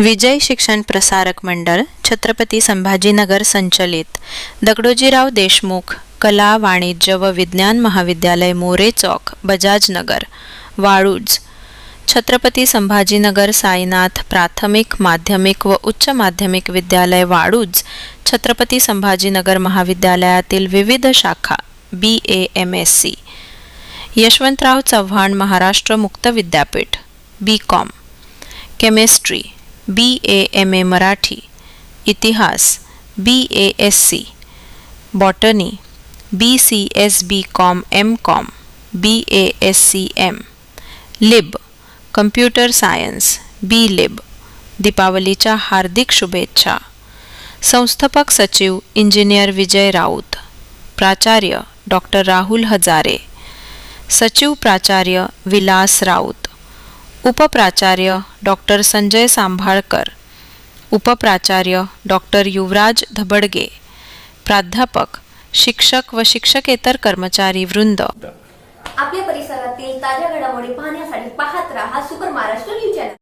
विजय शिक्षण प्रसारक मंडळ छत्रपती संभाजीनगर संचलित. दगडोजीराव देशमुख कला वाणिज्य व विज्ञान महाविद्यालय मोरे चौक बजाजनगर वाळूज. छत्रपती संभाजीनगर साईनाथ प्राथमिक माध्यमिक व उच्च माध्यमिक विद्यालय वाळूज छत्रपती संभाजीनगर महाविद्यालयातील विविध शाखा B A M S C Yashwantrao Chavan Maharashtra मुक्त विद्यापीठ B Com chemistry B A M A Marathi इतिहास B A S C botany B C S B Com M Com B A S C M Lib computer science B Lib दीपावलीच्या हार्दिक शुभेच्छा. संस्थापक सचिव engineer विजय राऊत. प्राचार्य doctor Rahul Hazare. सचिव प्राचार्य विलास राऊत. उपप्राचार्य डॉक्टर संजय सांभाळकर उपप्राचार्य डॉक्टर युवराज धबडगे प्राध्यापक शिक्षक व शिक्षकेतर कर्मचारी वृंद. आपल्या परिसरातील ताज्या घडामोडी पाहण्यासाठी पाहत राहा सुपर महाराष्ट्र न्यूज चॅनल.